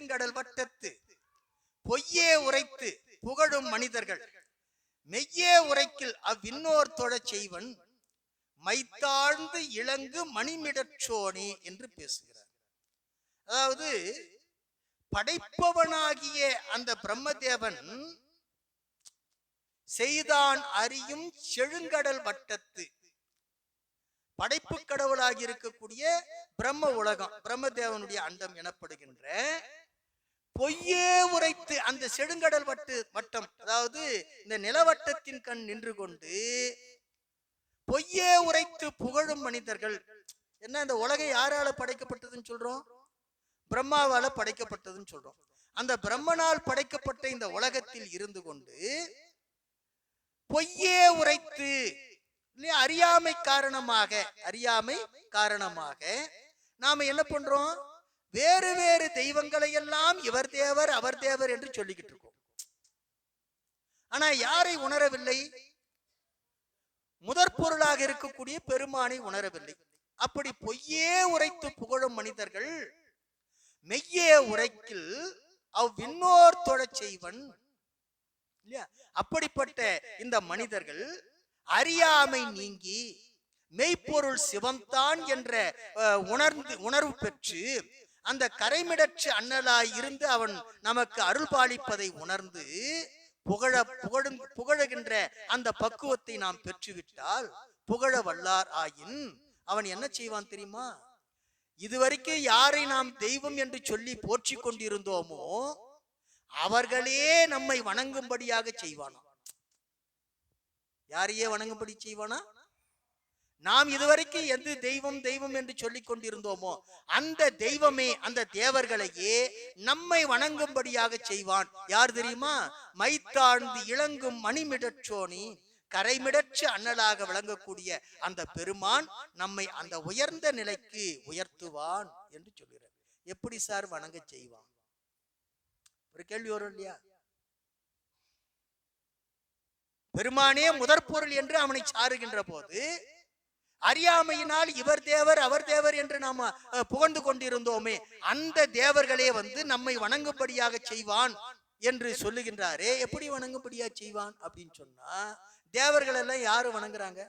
செடுங்கடல் வட்டத்து. பொய்யே உரைத்து புகழும் மனிதர்கள். மெய்யே உரைக்கில் அவ்விண்ணோர் தொழச் செய்வன். மைத்தாழ்ந்து இளங்கு மணிமிடற்றோனே என்று பேசுகிறார். அதாவது படைப்பவனாகிய அந்த பிரம்மதேவன் செய்தான் அறியும் செழுங்கடல் வட்டத்து. படைப்பு கடவுளாகி இருக்கக்கூடிய பிரம்ம உலகம் பிரம்மதேவனுடைய அண்டம் எனப்படுகின்ற பொய்யே உரைத்து அந்த செடுங்கடல் வட்டு வட்டம் அதாவது இந்த நிலவட்டத்தின் கண் நின்று கொண்டு பொய்யே உரைத்து புகழும் மனிதர்கள். என்ன இந்த உலகை யாரால படைக்கப்பட்டதுன்னு சொல்றோம்? பிரம்மாவால படைக்கப்பட்டதுன்னு சொல்றோம். அந்த பிரம்மனால் படைக்கப்பட்ட இந்த உலகத்தில் இருந்து கொண்டு பொய்யே உரைத்து இல்லையா அறியாமை காரணமாக அறியாமை காரணமாக நாம என்ன பண்றோம்? வேறு வேறு தெய்வங்களை எல்லாம் இவர் தேவர் அவர் தேவர் என்று சொல்லிக்கிட்டு இருக்கோம். ஆனா யாரை உணரவில்லை? முதற் பொருளாக இருக்கக்கூடிய பெருமானை உணரவில்லை. அப்படி பொய்யே உரைத்து புகழும் மனிதர்கள் மெய்யே உரைக்கில் அவ்விண்ணோர் தொழச் செய்வன். இல்லையா? அப்படிப்பட்ட இந்த மனிதர்கள் அறியாமை நீங்கி மெய்ப்பொருள் சிவம்தான் என்ற உணர்ந்து உணர்வு பெற்று அந்த கரைமிடற்று அண்ணலாய் இருந்து அவன் நமக்கு அருள் பாலிப்பதை உணர்ந்து புகழ புகழும் புகழுகின்ற அந்த பக்குவத்தை நாம் பெற்றுவிட்டால் புகழ வல்லார் ஆயின். அவன் என்ன செய்வான் தெரியுமா? இதுவரைக்கும் யாரை நாம் தெய்வம் என்று சொல்லி போற்றி கொண்டிருந்தோமோ அவர்களே நம்மை வணங்கும்படியாக செய்வானா யாரையே வணங்கும்படி செய்வானா? நாம் இதுவரைக்கும் எந்த தெய்வம் தெய்வம் என்று சொல்லிக் கொண்டிருந்தோமோ அந்த தெய்வமே அந்த தேவர்களையே நம்மை வணங்கும்படியாக செய்வான். யார் தெரியுமா? மைத்தாழ்ந்து இளங்கும் மணிமிடற்றோனி கரைமிடற்று அண்ணலாக விளங்கக்கூடிய அந்த பெருமான் நம்மை அந்த உயர்ந்த நிலைக்கு உயர்த்துவான் என்று சொல்கிறார். எப்படி சார் வணங்க செய்வான்? ஒரு கேள்வி வரும் இல்லையா? பெருமானே முதற் பொருள் என்று அவனை சாருகின்ற போது அறியாமையினால் இவர் தேவர் அவர் தேவர் என்று நாம புகழ்ந்து கொண்டிருந்தோமே அந்த தேவர்களே வந்து நம்மை வணங்கும்படியாக செய்வான் என்று சொல்லுகின்றாரே. எப்படி வணங்கும்படியா செய்வான் அப்படின்னு சொன்னா தேவர்கள் எல்லாம் யாரு வணங்குறாங்க?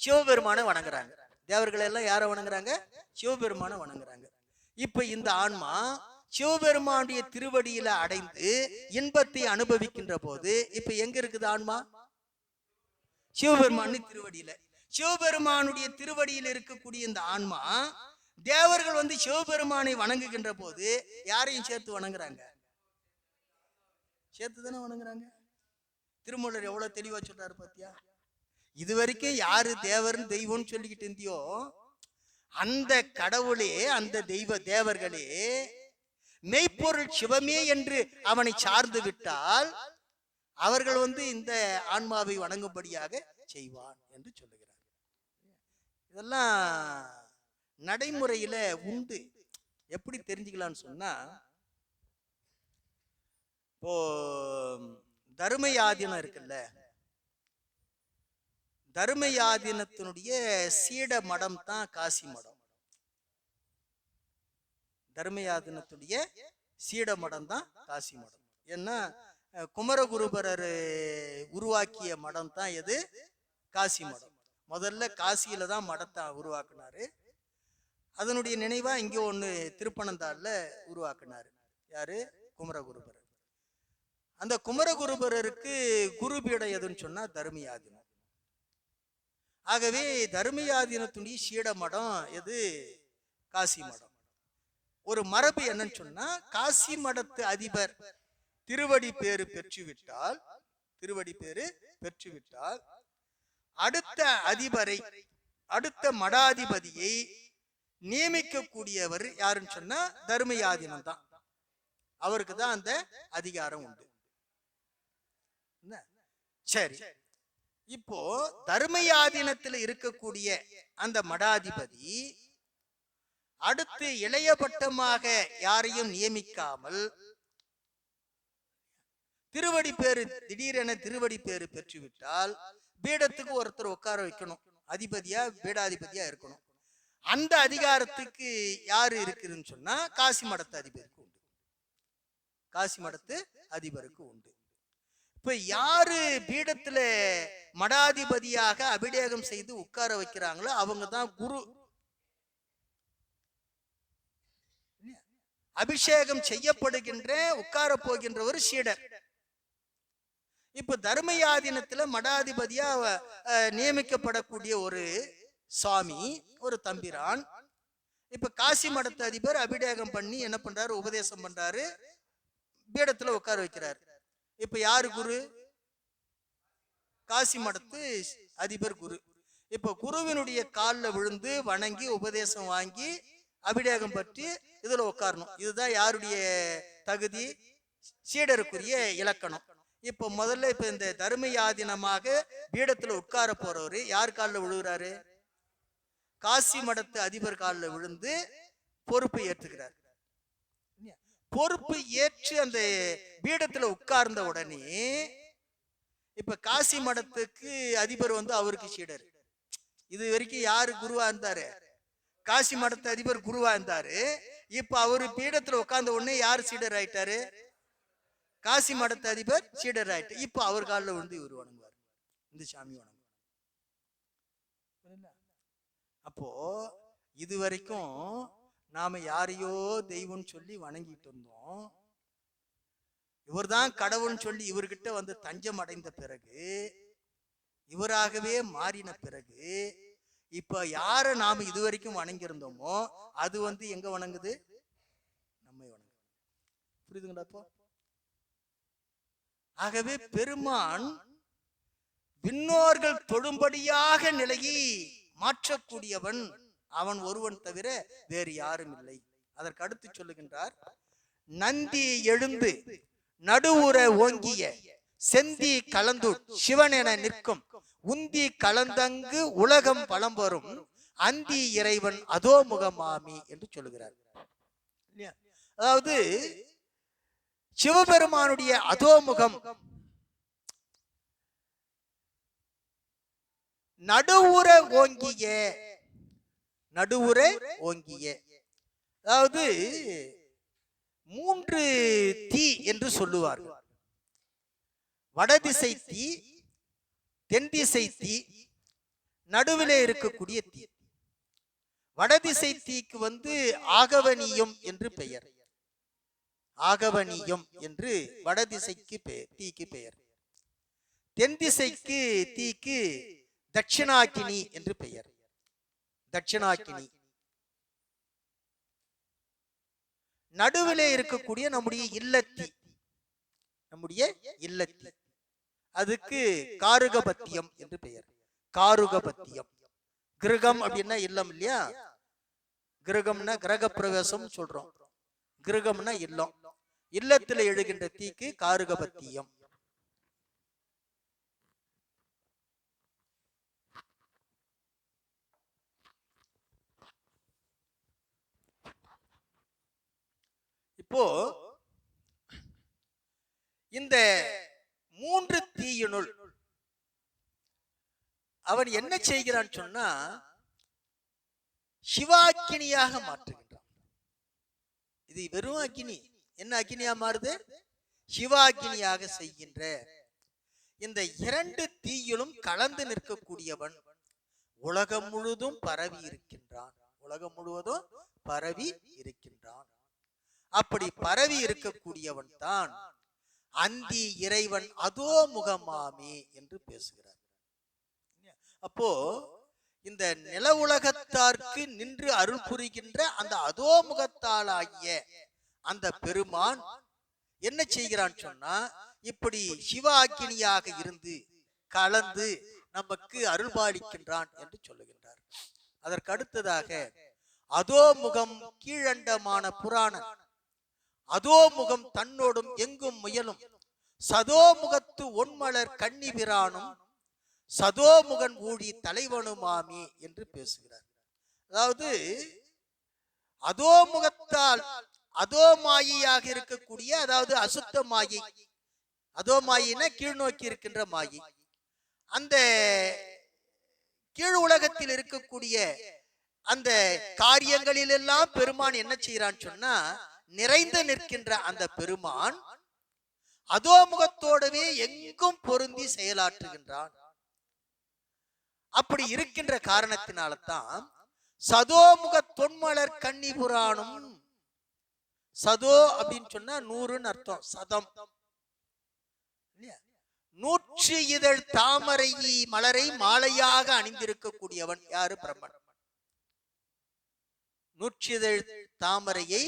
சிவபெருமான வணங்குறாங்க. தேவர்கள் எல்லாம் யாரை வணங்குறாங்க? சிவபெருமான வணங்குறாங்க. இப்ப இந்த ஆன்மா சிவபெருமானுடைய திருவடியில அடைந்து இன்பத்தை அனுபவிக்கின்ற போது இப்ப எங்க இருக்குது ஆன்மா? சிவபெருமான் திருவடியில. சிவபெருமானுடைய திருவடியில் இருக்கக்கூடிய இந்த ஆன்மா தேவர்கள் வந்து சிவபெருமானை வணங்குகின்ற போது யாரையும் சேர்த்து வணங்குறாங்க? சேர்த்து தானே வணங்குறாங்க? திருமூலர் எவ்வளவு தெளிவா சொல்றாரு பாத்தியா? இது வரைக்கும் யாரு தேவர்னு தெய்வம்னு சொல்லிக்கிட்டு இருந்தியோ அந்த கடவுளே அந்த தெய்வ தேவர்களே மெய்ப்பொருள் சிவமே என்று அவனை சார்ந்து விட்டால் அவர்கள் வந்து இந்த ஆன்மாவை வணங்கும்படியாக செய்வான் என்று சொல்லுகிறார். இதெல்லாம் நடைமுறையில உண்டு. எப்படி தெரிஞ்சுக்கலாம்னு சொன்னா இப்போ தர்மயாதீனம் இருக்குல்ல தர்மயாதீனத்தினுடைய சீட மடம் தான் காசி மடம். தர்மயாதீனத்துடைய சீட மடம் தான் காசி மடம். ஏன்னா குமரகுருபரர் உருவாக்கிய மடம் தான் எது? காசி மடம். முதல்ல காசியில தான் மடத்தை உருவாக்குனாரு. அதனுடைய நினைவா இங்க ஒன்று திருப்பனந்தாள்ல உருவாக்குனாரு. யாரு? குமரகுருபரர். அந்த குமரகுருபரருக்கு குருபீடம் எதுன்னு சொன்னா தர்மியாதினம். ஆகவே தர்மயாதீனத்துடைய சீட மடம் எது? காசி மடம். ஒரு மரபு என்னன்னு சொன்னா காசி மடத்து அதிபர் திருவடி பேரு பெற்றுவிட்டால் திருவடி பேரு பெற்றுவிட்டால் அடுத்த அதிபரை அடுத்த மடாதிபதியை நியமிக்கக்கூடியவர் யாருன்னு சொன்னா தர்மயாதினம் தான் அவருக்கு தான் அந்த அதிகாரம் உண்டு. சரி. இப்போ தர்மயாதீனத்தில் இருக்கக்கூடிய அந்த மடாதிபதி அடுத்து இளையபட்டமாக யாரையும் நியமிக்காமல் திருவடி பேரு திடீரென திருவடி பேரு பெற்றுவிட்டால் பீடத்துக்கு ஒருத்தர் உட்கார வைக்கணும். அதிபதியா பீடாதிபதியா இருக்கணும். அந்த அதிகாரத்துக்கு யாரு இருக்குதுன்னு சொன்னா காசி மடத்து அதிபருக்கு உண்டு. காசி மடத்து அதிபருக்கு உண்டு. இப்ப யாரு பீடத்துல மடாதிபதியாக அபிடேகம் செய்து உட்கார வைக்கிறாங்களோ அவங்க தான் குரு. அபிஷேகம் செய்யப்படுகின்ற உட்கார போகின்றவர் சீடர் இப்ப தர்மயாதீனத்துல மடாதிபதியா நியமிக்கப்படக்கூடிய ஒரு சுவாமி ஒரு தம்பிரான். இப்ப காசி மடத்து அதிபர் அபிடேகம் பண்ணி என்ன பண்றாரு? உபதேசம் பண்றாரு. பீடத்துல உட்கார வைக்கிறாரு. இப்ப யாரு குரு? காசி மடத்து அதிபர் குரு. இப்ப குருவினுடைய காலில் விழுந்து வணங்கி உபதேசம் வாங்கி அபிடேகம் பற்றி இதுல உட்காரணும். இதுதான் யாருடைய தகுதி? சீடருக்குரிய இலக்கணம். இப்போ முதல்ல இப்போ இந்த தர்மயாதீனமாக பீடத்தில் உட்கார போறவர் யார் காலில் விழுகிறாரு? காசி மடத்து அதிபர் காலில் விழுந்து பொறுப்பை ஏற்றுக்கிறார். பொறுப்பு ஏற்று அந்த பீடத்துல உட்கார்ந்த உடனே இப்ப காசி மடத்துக்கு அதிபர் வந்து அவருக்கு சீடர். இது வரைக்கும் யாரு குருவா இருந்தாரு? காசி மடத்து அதிபர் குருவா இருந்தாரு. இப்ப அவரு பீடத்துல உட்கார்ந்த உடனே யார் சீடர் ஆயிட்டாரு? காசி மடத்து அதிபர் சீடர் ஆயிட்டு இப்ப அவர் காலில் விழுந்து இவர் வணங்குவார். இந்த சாமி வணங்குவார்? அப்போ இது வரைக்கும் நாம யாரையோ தெய்வம்னு சொல்லி வணங்கிட்டு இருந்தோம். இவர்தான் கடவுள்னு சொல்லி இவர்கிட்ட வந்து தஞ்சம் அடைந்த பிறகு இவராகவே மாறின பிறகு இப்ப யார நாம இது வரைக்கும் வணங்கியிருந்தோமோ அது வந்து எங்க வணங்குது? நம்மை வணங்குது. புரியுதுங்களா அப்போ ஆகவே பெருமான் விண்ணோர்கள் தொழும்படியாக நிலையை மாற்றக்கூடியவன். அவன் ஒருவன் தவிர வேறு யாரும் இல்லை. அதற்கு அடுத்து சொல்லுகின்றார் நந்தி எழுந்து நடுவுற ஓங்கிய செந்தி கலந்து சிவன் என நிற்கும். உந்தி கலந்தங்கு உலகம் பலம் வரும். அந்தி இறைவன் அதோ முகமாமி என்று சொல்லுகிறார். அதாவது சிவபெருமானுடைய அதோமுகம். நடுவுற ஓங்கிய. நடுவுற ஓங்கிய. அதாவது மூன்று தீ என்று சொல்லுவார்கள். வடதிசை தீ தென் திசை தீ நடுவிலே இருக்கக்கூடிய தீ. வடதிசை தீக்கு வந்து ஆகவனியம் என்று பெயர். ஆகவனியம் என்று வடதிசைக்கு பெயர் தீக்கு பெயர். தென் திசைக்கு தீக்கு தட்சிணாக்கினி என்று பெயர். தட்சிணாக்கினி. நடுவிலே இருக்கக்கூடிய நம்முடைய இல்லத்தி. நம்முடைய இல்லத்தி. அதுக்கு காருகபத்தியம் என்று பெயர். காருகபத்தியம். கிரகம் அப்படின்னா இல்லம் இல்லையா? கிரகம்னா கிரக பிரவேசம் சொல்றோம். கிரகம்னா இல்லம். இல்லத்துல எழுகின்ற தீக்கு காருகபத்தியம். இப்போ இந்த மூன்று தீயினுள் அவன் என்ன செய்கிறான் சொன்னா சிவாக்கினியாக மாற்றுகின்றான். இது வெறும் அக்கினி. என்ன அக்கினியா மாறுது? சிவாக்கினியாக செய்கின்ற. இந்த இரண்டு தீயிலும் கலந்து நிற்கக்கூடியவன் உலகம் முழுதும் பரவி இருக்கின்றான். உலகம் முழுவதும் பரவி இருக்கின்றான். அப்படி பரவி இருக்கக்கூடியவன் தான் அந்தி இறைவன் அதோ முகமாமே என்று பேசுகிறார். அப்போ இந்த நில உலகத்தார்க்கு நின்று அருள் புரிகின்ற அந்த அதோ முகத்தாலாகிய அந்த பெருமான் என்ன செய்கிறான் சொன்னா இப்படி சிவாக்கினியாக இருந்து கலந்து நமக்கு அருள்பாலிக்கின்றான் என்று சொல்லுகின்றார். அதற்கு அடுத்ததாக அதோ முகம் கீழண்டமான புராணன் அதோ முகம் தன்னோடும் எங்கும் முயலும். சதோ முகத்து ஒன்மலர் கன்னி பிரானும் சதோமுகன் ஊழி தலைவனுமாமி என்று பேசுகிறார். அதாவது அதோ முகத்தால் அதோ மாயியாக இருக்கக்கூடிய அதாவது அசுத்த மாயி. அதோ மாயினா கீழ் நோக்கி இருக்கின்ற மாயி. அந்த கீழ் உலகத்தில் இருக்கக்கூடிய அந்த காரியங்களில் எல்லாம் பெருமான் என்ன செய்யறான்னு சொன்னா நிறைந்து நிற்கின்ற அந்த பெருமான் அதோ முகத்தோடவே எங்கும் பொருந்தி செயலாற்றுகின்றான். அப்படி இருக்கின்ற காரணத்தினால தான் சதோமுக தொன்மலர் கன்னி புராணம் சதோ அப்படின்னு சொன்னா நூறுன்னு அர்த்தம் சதம். நூற்றி இதழ் தாமரை மலரை மாலையாக அணிந்திருக்கக்கூடியவன் யாரு? பிரம்மன். நூற்றி இதழ் தாமரையை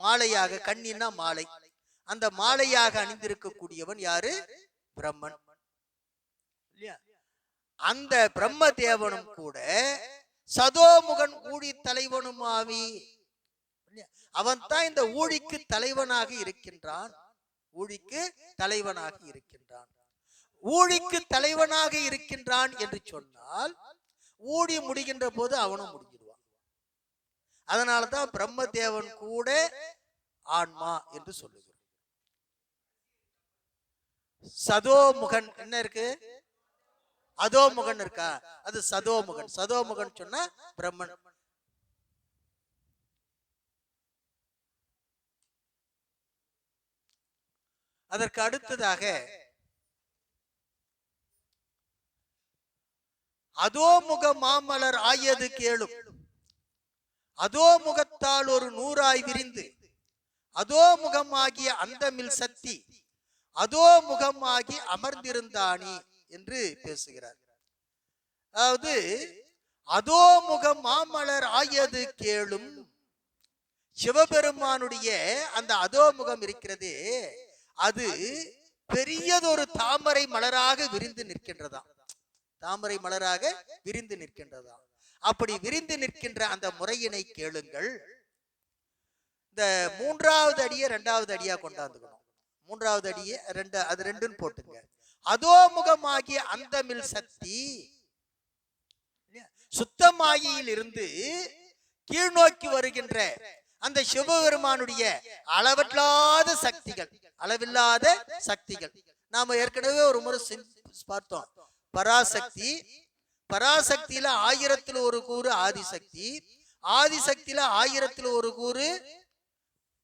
மாலையாக கண்ணின்னா மாலை. அந்த மாலையாக அணிந்திருக்கக்கூடியவன் யாரு? பிரம்மன். அந்த பிரம்ம தேவனும் கூட சதோமுகன் கூடி தலைவனுமாவி அவன் தான் இந்த ஊழிக்கு தலைவனாக இருக்கின்றான். ஊழிக்கு தலைவனாக இருக்கின்றான். ஊழிக்கு தலைவனாக இருக்கின்றான் என்று சொன்னால் ஊழி முடிகின்ற போது அவனும் முடிஞ்சிடுவான். அதனாலதான் பிரம்மதேவன் கூட ஆன்மா என்று சொல்லுகிறோம் சதோமுகன் என்ன இருக்கு? அதோமுகன் இருக்கா? அது சதோமுகன். சதோமுகன் சொன்னா பிரம்மன். அதற்கு அடுத்ததாக அதோமுக மாமலர் ஆயது கேளும். அதோ முகத்தால் ஒரு நூறாய் விரிந்து. அதோ முகமாகிய அந்தமில் சக்தி அதோ முகமாகி அமர்ந்திருந்தானி என்று பேசுகிறார். அதாவது அதோ முகம் மாமலர் ஆயது கேளும். சிவபெருமானுடைய அந்த அதோமுகம் இருக்கிறதே. அது பெரியதொரு தாமரை மலராக விரிந்து நிற்கின்றதாம். தாமரை மலராக விரிந்து நிற்கின்றதாம். அப்படி விரிந்து நிற்கின்ற அந்த முறையினை கேளுங்கள். இந்த மூன்றாவது அடியை ரெண்டாவது அடியா கொண்டாந்துக்கணும். மூன்றாவது அடியை ரெண்டு அது ரெண்டுன்னு போட்டுங்க. அதோமுகமாகிய அந்தமில் சக்தி சுத்தமாகியில் இருந்து கீழ்நோக்கி வருகின்ற அந்த சிவபெருமானுடைய அளவற்றாத சக்திகள் அளவில்லாத சக்திகள். நாம ஏற்கனவே ஒரு முறை பார்த்தோம். பராசக்தி பராசக்தியில ஆயிரத்துல ஒரு கூறு ஆதிசக்தி ஆதிசக்தியில ஆயிரத்துல ஒரு கூறு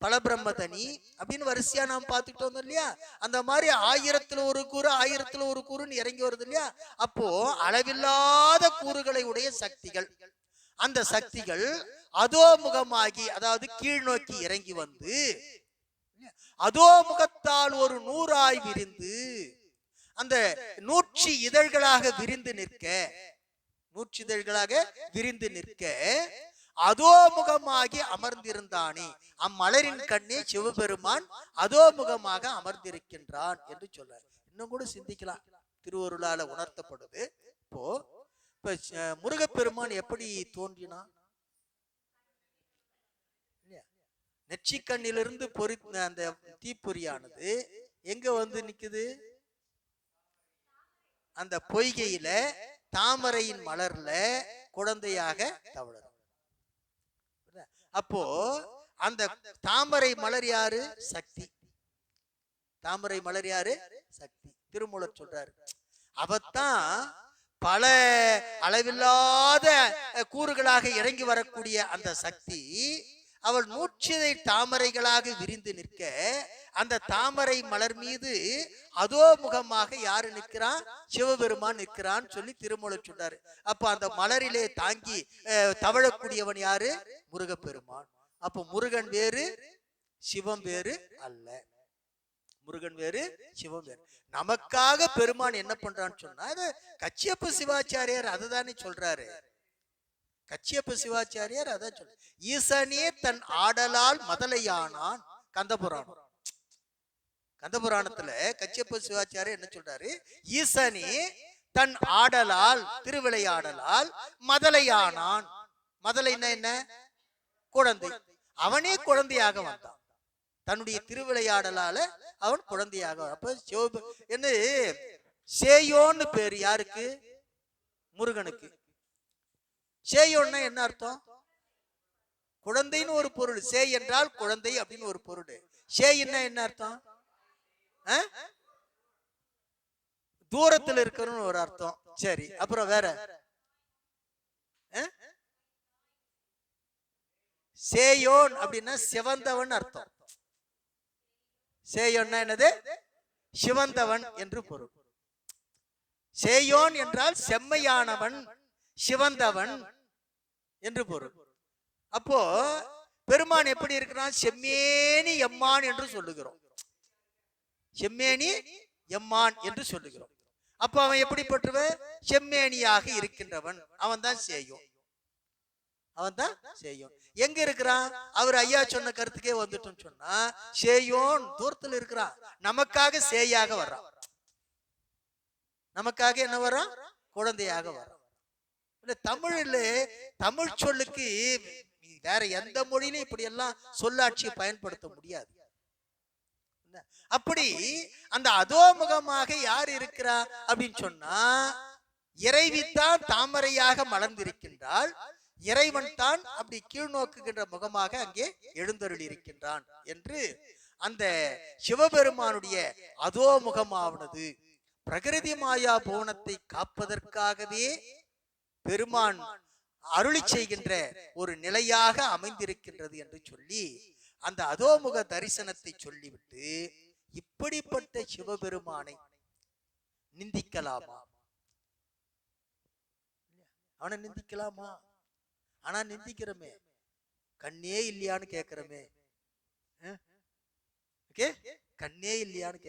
பலபிரம்மதனி அப்படின்னு வரிசையா நாம் பார்த்துக்கிட்டு வந்தோம் இல்லையா? அந்த மாதிரி ஆயிரத்துல ஒரு கூறு ஆயிரத்துல ஒரு கூறுன்னு இறங்கி வருது இல்லையா? அப்போ அளவில்லாத கூறுகளை உடைய சக்திகள். அந்த சக்திகள் அதோ முகமாகி அதாவது கீழ் நோக்கி இறங்கி வந்து அதோ முகத்தால் ஒரு நூறாய் விரிந்து அந்த நூற்றி இதழ்களாக விரிந்து நிற்க நூற்றி இதழ்களாக விரிந்து நிற்க அதோ முகமாகி அமர்ந்திருந்தானே. அம்மலரின் கண்ணே சிவபெருமான் அதோ முகமாக அமர்ந்திருக்கின்றான் என்று சொல்றார். இன்னும் கூட சிந்திக்கலாம். திருவருளால உணர்த்தப்படுது. இப்போ இப்ப முருகப்பெருமான் எப்படி தோன்றினான் இல்லையா? நெற்றிக்கண்ணிலிருந்து பொறி அந்த தீப்பொறியானது எங்க வந்து நிக்குது? அந்த பொய்கையில தாமரையின் மலர்ல குழந்தையாக தவழும் அப்போ அந்த தாமரை மலர் யாரு? சக்தி. தாமரை மலர் யாரு? சக்தி. திருமூலர் சொல்றாரு. அவத்தான் பல அளவில்லாத கூறுகளாக இறங்கி வரக்கூடிய அந்த சக்தி அவள் மூச்சிதை தாமரைகளாக விரிந்து நிற்க அந்த தாமரை மலர் மீது அதோ முகமாக யாரு நிற்கிறான்? சிவபெருமான் நிற்கிறான் சொல்லி திருமூல சொன்னாரு. அப்ப அந்த மலரிலே தாங்கி தவழக்கூடியவன் யாரு? முருகப்பெருமான். அப்போ முருகன் வேறு சிவம் வேறு அல்ல. முருகன் வேறு சிவம் வேறு. நமக்காக பெருமான் என்ன பண்றான்னு சொன்னா கச்சியப்ப சிவாச்சாரியார் அதுதானே சொல்றாரு. கச்சியப்ப சிவாச்சாரியார் அதான் சொல்ற ஈசனே தன் ஆடலால் மதலையானான் கந்தபுராணம். கந்தபுராணத்துல கச்சியப்ப சிவாச்சாரியர் என்ன சொல்றாரு? ஈசனே தன் ஆடலால் திருவிளையாடலால் மதலையானான். மதலைன்னா என்ன? குழந்தை. அவனே குழந்தையாக வந்தான். தன்னுடைய திருவிளையாடலால அவன் குழந்தையாக அப்ப சிவப என்ன சேயோன்னு பேர் யாருக்கு? முருகனுக்கு. சேயோன்னா என்ன அர்த்தம்? குழந்தைன்னு ஒரு பொருள். சே என்றால் குழந்தை அப்படின்னு ஒரு பொருள். சேயின்னா என்ன அர்த்தம்? தூரத்தில் தூரத்துல ஒரு அர்த்தம். சரி அப்புறம் வேற. சேயோன் அப்படின்னா சிவந்தவன் அர்த்தம். சேயோன்னா என்னது? சிவந்தவன் என்று பொருள். சேயோன் என்றால் செம்மையானவன். சிவந்தவன் என்று பொருள். அப்போ பெருமான் எப்படி இருக்கிறான்? செம்மேனி எம்மான் என்று சொல்லுகிறோம். செம்மேனி எம்மான் என்று சொல்லுகிறோம். அப்போ அவன் எப்படிப்பட்டவன் செம்மேனியாக இருக்கின்றவன். அவன் தான் செய்யும் அவன் தான் செய்யும் எங்க இருக்கிறான்? அவர் ஐயா சொன்ன கருத்துக்கே வந்துட்டோம்னு சொன்னா செய்யோன் தூரத்துல இருக்கிறான். நமக்காக சேயாக வர்றான். நமக்காக என்ன வர்றான்? குழந்தையாக வர்றான். தமிழ்ல தமிழ் சொல்லுக்கு வேற எந்த மொழியிலும் இப்படி எல்லாம் சொல்லாட்சியை பயன்படுத்த முடியாது. அப்படி அந்த அதோமுகமாக யார் இருக்கிறா அப்படின்னு சொன்னா இறைவித்தான் தாமரையாக மலர்ந்திருக்கின்றாள் இறைவன் தான் அப்படி கீழ் நோக்குகின்ற முகமாக அங்கே எழுந்தருள் இருக்கின்றான் என்று அந்த சிவபெருமானுடைய அதோ முகமாவனது பிரகிருதி மாயா புவனத்தை காப்பதற்காகவே பெருமான் அருளி செய்கின்ற ஒரு நிலையாக அமைந்திருக்கின்றது என்று சொல்லி அந்த அதோமுக தரிசனத்தை சொல்லிவிட்டு இப்படிப்பட்ட சிவபெருமானை நிந்திக்கலாமா? அவனை நிந்திக்கலாமா? ஆனா நிந்திக்கிறோமே. கண்ணே இல்லையான்னு கேக்குறோமே. கண்ணே இல்லையான்னு கேக்குறோம்.